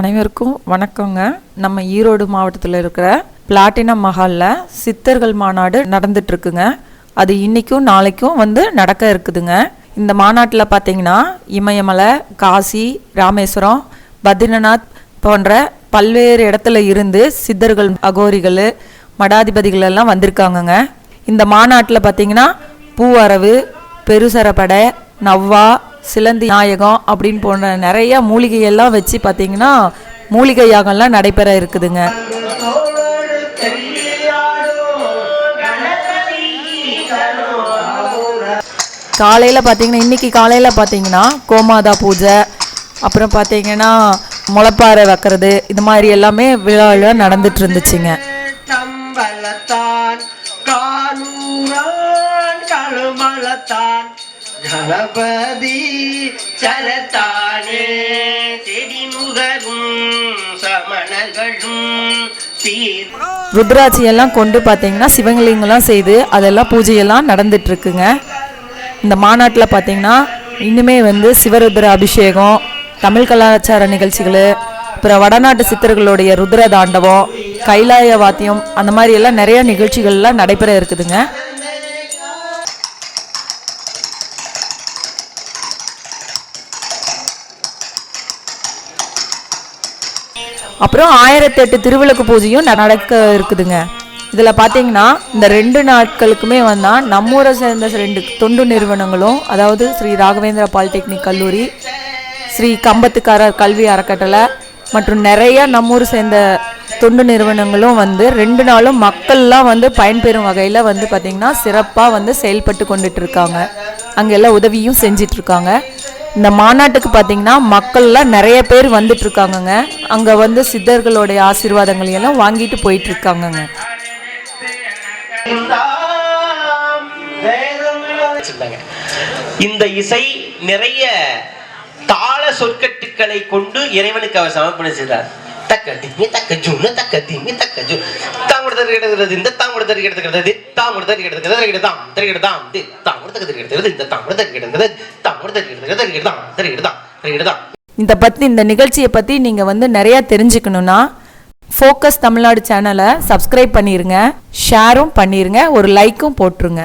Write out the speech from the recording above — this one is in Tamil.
அனைவருக்கும் வணக்கங்க. நம்ம ஈரோடு மாவட்டத்தில் இருக்கிற பிளாட்டினம் மஹாலில் சித்தர்கள் மாநாடு நடந்துட்டுருக்குங்க அது இன்னைக்கும் நாளைக்கும் வந்து நடக்க இருக்குதுங்க. இந்த மாநாட்டில் பார்த்தீங்கன்னா இமயமலை காசி ராமேஸ்வரம் பத்ரிநாத் போன்ற பல்வேறு இடத்துல இருந்து சித்தர்கள் அகோரிகள் மடாதிபதிகள் எல்லாம் வந்திருக்காங்கங்க. இந்த மாநாட்டில் பார்த்தீங்கன்னா பூவரவு பெருசரப்படை நவ்வா சிலந்தி நாயகம் அப்படின்னு போன்ற நிறைய மூலிகையெல்லாம் வச்சு பார்த்தீங்கன்னா மூலிகை யாகம்லாம் நடைபெற இருக்குதுங்க. காலையில் பார்த்தீங்கன்னா இன்னைக்கு காலையில் பார்த்தீங்கன்னா கோமாதா பூஜை அப்புறம் பார்த்தீங்கன்னா முளைப்பாறை வைக்கிறது இது மாதிரி எல்லாமே விழாவில் நடந்துட்டு இருந்துச்சுங்க. தம்பலத்தான் காலூரான் கழுமலத்தான் கணபதி சரத்தானே செடிமுகரும் சமணர்களும் ருத்ராட்சி எல்லாம் கொண்டு பார்த்தீங்கன்னா சிவங்கலிங்கெல்லாம் செய்து அதெல்லாம் பூஜையெல்லாம் நடந்துட்டுருக்குங்க. இந்த மாநாட்டில் பார்த்தீங்கன்னா இன்னுமே வந்து சிவருத்ர அபிஷேகம் தமிழ் கலாச்சார நிகழ்ச்சிகள் அப்புறம் வடநாட்டு சித்தர்களுடைய ருத்ர தாண்டவம் கைலாய வாத்தியம் அந்த மாதிரி எல்லாம் நிறைய நிகழ்ச்சிகள்லாம் நடைபெற இருக்குதுங்க. அப்புறம் ஆயிரத்தி எட்டு திருவிளக்கு பூஜையும் நடக்க இருக்குதுங்க. இதில் பார்த்தீங்கன்னா இந்த ரெண்டு நாட்களுக்குமே வந்தால் நம்மூரை சேர்ந்த ரெண்டு தொண்டு நிறுவனங்களும் அதாவது ஸ்ரீ ராகவேந்திரா பாலிடெக்னிக் கல்லூரி ஸ்ரீ கம்பத்துக்காரர் கல்வி அறக்கட்டளை மற்றும் நிறைய நம்மூர் சேர்ந்த தொண்டு நிறுவனங்களும் வந்து ரெண்டு நாளும் மக்கள்லாம் வந்து பயன்பெறும் வகையில் வந்து பார்த்திங்கன்னா சிறப்பாக வந்து செயல்பட்டு கொண்டுட்டு இருக்காங்க. அங்கே எல்லாம் உதவியும் செஞ்சிட்ருக்காங்க இந்த மாநாட்டுக்கு பார்த்தீங்கன்னா மக்கள்லாம் நிறைய பேர் வந்துட்டு இருக்காங்கங்க அங்கே வந்து சித்தர்களுடைய ஆசீர்வாதங்களை எல்லாம் வாங்கிட்டு போயிட்டு இருக்காங்கங்க வச்சிருந்தாங்க. இந்த இசை நிறைய தாள சொற்கட்டுக்களை கொண்டு இறைவனுக்கு அவர் சமர்ப்பணம் செய்தார் தக்க திம்மி தக்க ஜூனு தக்க திம்மி தக்க ஜூ தாங்குடு எடுக்கிறது இந்த தாங்குடு தரு எடுக்கிறது தாங்குடு தரு எடுக்கிறது தரு எடுதாம் தரு எடுதாம் தி தாங்குடு தரு எடுக்கிறது இந்த தாங்குடு தரு எடுக்கிறது தாங்குடு தரு எடுக்கிறது தரு எடுதாம் தரு எடுதாம் தரு எடுதாம் இந்த பற்றி இந்த நிகழ்ச்சியை பற்றி நீங்கள் வந்து நிறையா தெரிஞ்சுக்கணுன்னா ஃபோக்கஸ் தமிழ்நாடு சேனலை சப்ஸ்கிரைப் பண்ணிடுங்க ஷேரும் பண்ணிடுங்க ஒரு லைக்கும் போட்டுருங்க